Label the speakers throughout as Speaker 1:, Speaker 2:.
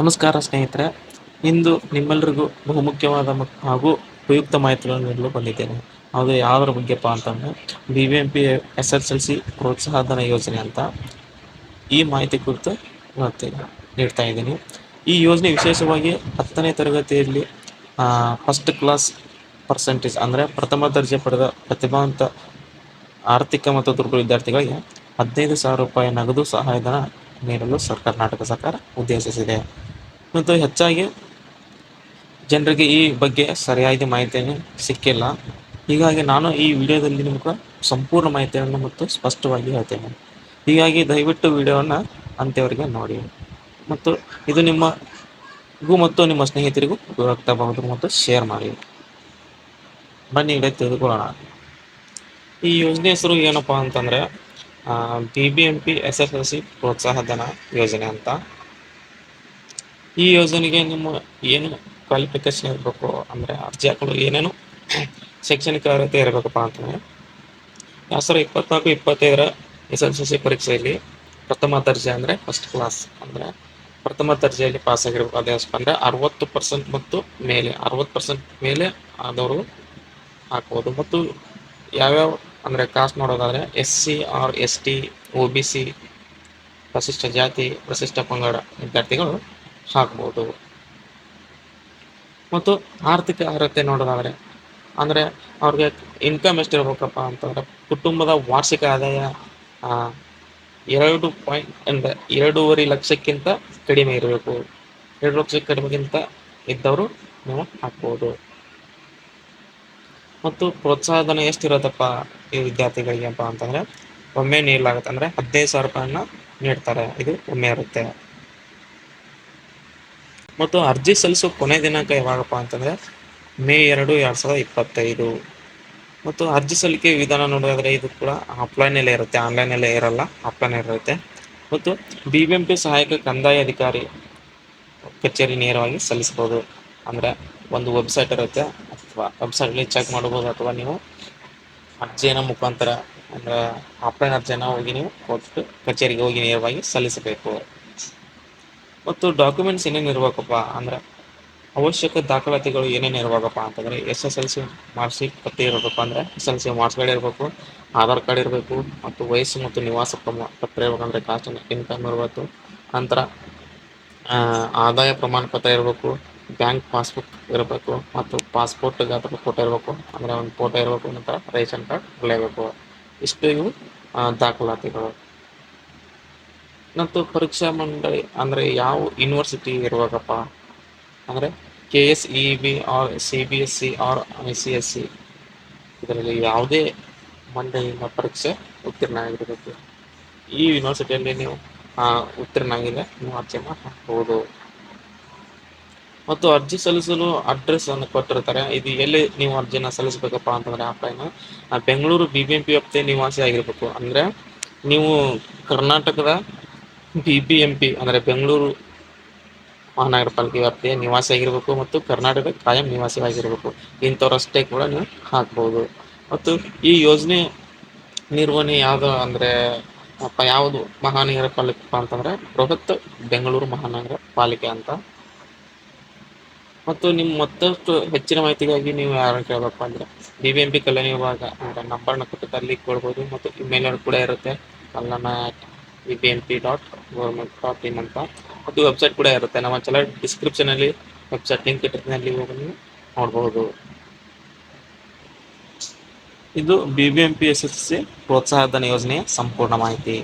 Speaker 1: ನಮಸ್ಕಾರ ಸ್ನೇಹಿತರೆ, ಇಂದು ನಿಮ್ಮೆಲ್ಲರಿಗೂ ಬಹುಮುಖ್ಯವಾದ ಹಾಗೂ ಉಪಯುಕ್ತ ಮಾಹಿತಿಗಳನ್ನು ನೀಡಲು ಬಂದಿದ್ದೇನೆ. ಅದು ಯಾವುದರ ಬಗ್ಗೆಪ್ಪ ಅಂತಂದರೆ B B M P S S L C ಪ್ರೋತ್ಸಾಹಧನ ಯೋಜನೆ ಅಂತ ಈ ಮಾಹಿತಿ ಕುರಿತು ಇವತ್ತು ನೀಡ್ತಾ ಇದ್ದೀನಿ. ಈ ಯೋಜನೆ ವಿಶೇಷವಾಗಿ ಹತ್ತನೇ ತರಗತಿಯಲ್ಲಿ ಫಸ್ಟ್ ಕ್ಲಾಸ್ ಪರ್ಸೆಂಟೇಜ್ ಅಂದರೆ ಪ್ರಥಮ ದರ್ಜೆ ಪಡೆದ ಪ್ರತಿಭಾವಂತ ಆರ್ಥಿಕ ಮತ್ತು ದುರ್ಬಲ ವಿದ್ಯಾರ್ಥಿಗಳಿಗೆ ಹದಿನೈದು ಸಾವಿರ ರೂಪಾಯಿ ನಗದು ಸಹಾಯಧನ ನೀಡಲು ಸರ್ ಕರ್ನಾಟಕ ಸರ್ಕಾರ ಉದ್ದೇಶಿಸಿದೆ. ಮತ್ತು ಹೆಚ್ಚಾಗಿ ಜನರಿಗೆ ಈ ಬಗ್ಗೆ ಸರಿಯಾದ ಮಾಹಿತಿಯನ್ನು ಸಿಕ್ಕಿಲ್ಲ. ಹೀಗಾಗಿ ನಾನು ಈ ವಿಡಿಯೋದಲ್ಲಿ ನಿಮಗೆ ಸಂಪೂರ್ಣ ಮಾಹಿತಿಯನ್ನು ಮತ್ತು ಸ್ಪಷ್ಟವಾಗಿ ಹೇಳ್ತೇನೆ. ಹೀಗಾಗಿ ದಯವಿಟ್ಟು ವಿಡಿಯೋವನ್ನು ಅಂತ್ಯವರೆಗೆ ನೋಡಿ. ಮತ್ತು ಇದು ನಿಮ್ಮಗೂ ಮತ್ತು ನಿಮ್ಮ ಸ್ನೇಹಿತರಿಗೂ ಉಪಯುಕ್ತವಾಗಬಹುದು ಮತ್ತು ಶೇರ್ ಮಾಡಿ. ಬನ್ನಿ ವಿಡಿಯೋ ತಿಳಿದುಕೊಳ್ಳೋಣ. ಈ ಯೋಜನೆ ಹೆಸರು ಏನಪ್ಪ ಅಂತಂದರೆ B B M P S S L C ಪ್ರೋತ್ಸಾಹ ಧನ ಯೋಜನೆ ಅಂತ. ಈ ಯೋಜನೆಗೆ ನಿಮ್ಮ ಏನು ಕ್ವಾಲಿಫಿಕೇಶನ್ ಇರಬೇಕು? ಅಂದರೆ ಅರ್ಜಿ ಹಾಕಲು ಏನೇನು ಶೈಕ್ಷಣಿಕ ಅರ್ಹತೆ ಇರಬೇಕಪ್ಪ ಅಂತಂದರೆ ಎರಡು ಸಾವಿರದ ಇಪ್ಪತ್ನಾಲ್ಕು, ಇಪ್ಪತ್ತೈದರ ಎಸ್ ಎಲ್ ಸಿ ಸಿ ಪರೀಕ್ಷೆಯಲ್ಲಿ ಪ್ರಥಮ ದರ್ಜೆ ಅಂದರೆ ಫಸ್ಟ್ ಕ್ಲಾಸ್ ಅಂದರೆ ಪ್ರಥಮ ದರ್ಜೆಯಲ್ಲಿ ಪಾಸ್ ಆಗಿರಬೇಕು. ಅದೇ ಅಂದರೆ ಅರವತ್ತು ಪರ್ಸೆಂಟ್ ಮತ್ತು ಮೇಲೆ, ಅರವತ್ತು ಪರ್ಸೆಂಟ್ ಮೇಲೆ ಆದವರು ಹಾಕ್ಬೋದು. ಮತ್ತು ಯಾವ್ಯಾವ ಅಂದರೆ ಕಾಸ್ಟ್ ನೋಡೋದಾದರೆ S C, or, S T O B, C ಪ್ರಶಿಷ್ಟ ಜಾತಿ, ಪ್ರಶಿಷ್ಟ ಪಂಗಡ ವಿದ್ಯಾರ್ಥಿಗಳು ಹಾಕ್ಬೋದು. ಮತ್ತು ಆರ್ಥಿಕ ಅರ್ಹತೆ ನೋಡೋದಾದರೆ, ಅಂದರೆ ಅವ್ರಿಗೆ ಇನ್ಕಮ್ ಎಷ್ಟಿರ್ಬೇಕಪ್ಪ ಅಂತಂದರೆ ಕುಟುಂಬದ ವಾರ್ಷಿಕ ಆದಾಯ ಎರಡು ಪಾಯಿಂಟ್ ಅಂದರೆ ಎರಡೂವರೆ ಲಕ್ಷಕ್ಕಿಂತ ಕಡಿಮೆ ಇರಬೇಕು. ಎರಡು ಲಕ್ಷ ಕಡಿಮೆಗಿಂತ ಇದ್ದವರು ನೀವು ಹಾಕ್ಬೋದು. ಮತ್ತು ಪ್ರೋತ್ಸಾಹಧನ ಎಷ್ಟಿರುತ್ತಪ್ಪ ಈ ವಿದ್ಯಾರ್ಥಿಗಳಿಗೆ ಅಂತಂದ್ರೆ ಅಂತಂದರೆ ಒಮ್ಮೆ ನೀಡಲಾಗುತ್ತೆ ಅಂದರೆ ಹದಿನೈದು ಸಾವಿರ ರೂಪಾಯಿನ ನೀಡ್ತಾರೆ. ಇದು ಒಮ್ಮೆ ಇರುತ್ತೆ. ಮತ್ತು ಅರ್ಜಿ ಸಲ್ಲಿಸೋ ಕೊನೆ ದಿನಾಂಕ ಯಾವಾಗಪ್ಪ ಅಂತಂದರೆ ಮೇ ಎರಡು ಎರಡು ಸಾವಿರದ ಇಪ್ಪತ್ತೈದು. ಮತ್ತು ಅರ್ಜಿ ಸಲ್ಲಿಕೆ ವಿಧಾನ ನೋಡೋದಾದರೆ ಇದು ಕೂಡ ಆಫ್ಲೈನಲ್ಲೇ ಇರುತ್ತೆ ಆನ್ಲೈನಲ್ಲೇ ಇರಲ್ಲ ಆಫ್ಲೈನ್ ಇರುತ್ತೆ. ಮತ್ತು ಬಿ ಬಿ ಎಂ ಪಿ ಸಹಾಯಕ ಕಂದಾಯ ಅಧಿಕಾರಿ ಕಚೇರಿ ನೇರವಾಗಿ ಸಲ್ಲಿಸ್ಬೋದು ಅಂದರೆ ಒಂದು ವೆಬ್ಸೈಟ್ ಇರುತ್ತೆ, ಅಥವಾ ವೆಬ್ಸೈಟಲ್ಲಿ ಚೆಕ್ ಮಾಡ್ಬೋದು ಅಥವಾ ನೀವು ಅರ್ಜಿಯನ್ನು ಮುಖಾಂತರ ಅಂದರೆ ಆಫ್ಲೈನ್ ಅರ್ಜಿಯನ್ನು ಹೋಗಿ ನೀವು ಕೊಟ್ಟು ಕಚೇರಿಗೆ ಹೋಗಿ ನೇರವಾಗಿ ಸಲ್ಲಿಸಬೇಕು. ಮತ್ತು ಡಾಕ್ಯುಮೆಂಟ್ಸ್ ಏನೇನು ಇರಬೇಕಪ್ಪ ಅಂದರೆ ಅವಶ್ಯಕ ದಾಖಲಾತಿಗಳು ಏನೇನು ಇರಬೇಕಪ್ಪ ಅಂತಂದರೆ S S L C marksheet ಪತ್ತೆ ಇರಬೇಕಪ್ಪ ಅಂದರೆ ಎಸ್ ಎಲ್ ಸಿ ಮಾರ್ಕ್ಸ್ ಇರಬೇಕು, ಆಧಾರ್ ಕಾರ್ಡ್ ಇರಬೇಕು ಮತ್ತು ವಯಸ್ಸು ಮತ್ತು ನಿವಾಸ ಪ್ರಮಾಣ ಪತ್ರ ಇರಬೇಕಂದ್ರೆ ಕಾಸ್ಟ್ ಇನ್ಕಮ್ ಇರಬೇಕು. ನಂತರ ಆದಾಯ ಪ್ರಮಾಣ ಪತ್ರ ಇರಬೇಕು ಬ್ಯಾಂಕ್ ಪಾಸ್ಬುಕ್ ಇರಬೇಕು ಮತ್ತು ಪಾಸ್ಪೋರ್ಟ್ ಗಾತ್ರ ಫೋಟೋ ಇರಬೇಕು, ಅಂದರೆ ಒಂದು ಫೋಟೋ ಇರಬೇಕು, ನಂತರ ರೇಷನ್ ಕಾರ್ಡ್ ಇರಲೇಬೇಕು. ಇಷ್ಟು ಇವು ದಾಖಲಾತಿಗಳು. ಮತ್ತು ಪರೀಕ್ಷಾ ಮಂಡಳಿ ಅಂದರೆ ಯಾವ ಯೂನಿವರ್ಸಿಟಿ ಇರುವಾಗಪ್ಪ? ಅಂದರೆ K S E B or C B S C or I C S C ಇದರಲ್ಲಿ ಯಾವುದೇ ಮಂಡಳಿಯಿಂದ ಪರೀಕ್ಷೆ ಉತ್ತೀರ್ಣ ಆಗಿರಬೇಕು. ಈ ಯೂನಿವರ್ಸಿಟಿಯಲ್ಲಿ ನೀವು ಉತ್ತೀರ್ಣ ಆಗಿದೆ ನೀವು ಅರ್ಜಿಯನ್ನು ಹಾಕ್ಬೋದು ಮತ್ತು ಅರ್ಜಿ ಸಲ್ಲಿಸಲು ಅಡ್ರೆಸ್ ಅನ್ನು ಕೊಟ್ಟಿರ್ತಾರೆ. ಇದು ಎಲ್ಲಿ ನೀವು ಅರ್ಜಿನ ಸಲ್ಲಿಸಬೇಕಪ್ಪ ಅಂತಂದರೆ offline Bengaluru B B M P ವ್ಯಾಪ್ತಿಯ ನಿವಾಸಿ ಆಗಿರಬೇಕು. ಅಂದರೆ ನೀವು ಕರ್ನಾಟಕದ ಬಿ ಬಿ ಎಂ ಪಿ ಅಂದರೆ ಬೆಂಗಳೂರು ಮಹಾನಗರ ಪಾಲಿಕೆ ವ್ಯಾಪ್ತಿಯ ನಿವಾಸಿಯಾಗಿರಬೇಕು ಮತ್ತು ಕರ್ನಾಟಕ ಕಾಯಂ ನಿವಾಸಿಯಾಗಿರಬೇಕು ಇಂಥವ್ರಷ್ಟೇ ಕೂಡ ನೀವು ಹಾಕ್ಬೋದು. ಮತ್ತು ಈ ಯೋಜನೆ ನಿರ್ವಹಣೆ ಯಾವುದು ಅಂದರೆ ಯಾವುದು ಮಹಾನಗರ ಪಾಲಿಕೆ ಅಂತಂದರೆ ಬೃಹತ್ ಬೆಂಗಳೂರು ಮಹಾನಗರ ಪಾಲಿಕೆ ಅಂತ. ಮತ್ತು ನಿಮ್ಮ ಮತ್ತಷ್ಟು ಹೆಚ್ಚಿನ ಮಾಹಿತಿಗಾಗಿ ನೀವು ಯಾರು ಕೇಳಬೇಕು ಅಂದರೆ ಬಿ ಬಿ ಎಂ ಪಿ ಕಲ್ಯಾಣ ವಿಭಾಗ ಅಂದರೆ ನಂಬರ್ನ ಕೊಟ್ಟು ಅಲ್ಲಿ ಕೊಡ್ಬೋದು ಮತ್ತು ಇಮೇಲ್ ಕೂಡ ಇರುತ್ತೆ. Kallana B B M P dot government dot in ಅಂತ. ಅದು ವೆಬ್ಸೈಟ್ ಕೂಡ ಇರುತ್ತೆ. ನಮ್ಮ ಚಲ ಡಿಸ್ಕ್ರಿಪ್ಷನಲ್ಲಿ ವೆಬ್ಸೈಟ್ ಲಿಂಕ್ ಇಟ್ಟಿರ್ತೀನಿ, ಅಲ್ಲಿ ಹೋಗಿ ನೀವು ನೋಡ್ಬೋದು. ಇದು B B M P S S C ಪ್ರೋತ್ಸಾಹಧನ ಯೋಜನೆಯ ಸಂಪೂರ್ಣ ಮಾಹಿತಿ.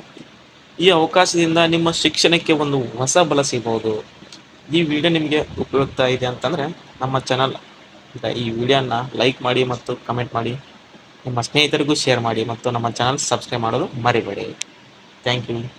Speaker 1: ಈ ಅವಕಾಶದಿಂದ ನಿಮ್ಮ ಶಿಕ್ಷಣಕ್ಕೆ ಒಂದು ಹೊಸ ಬಲ ಸಿಗ್ಬೋದು. ಈ ವಿಡಿಯೋ ನಿಮಗೆ ಉಪಯುಕ್ತ ಇದೆ ಅಂತಂದರೆ ನಮ್ಮ ಚಾನಲ್ ಈ ವಿಡಿಯೋನ ಲೈಕ್ ಮಾಡಿ ಮತ್ತು ಕಮೆಂಟ್ ಮಾಡಿ. ನಿಮ್ಮ ಸ್ನೇಹಿತರಿಗೂ ಶೇರ್ ಮಾಡಿ ಮತ್ತು ನಮ್ಮ ಚಾನಲ್ ಸಬ್ಸ್ಕ್ರೈಬ್ ಮಾಡೋದು ಮರಿಬೇಡಿ. Thank you.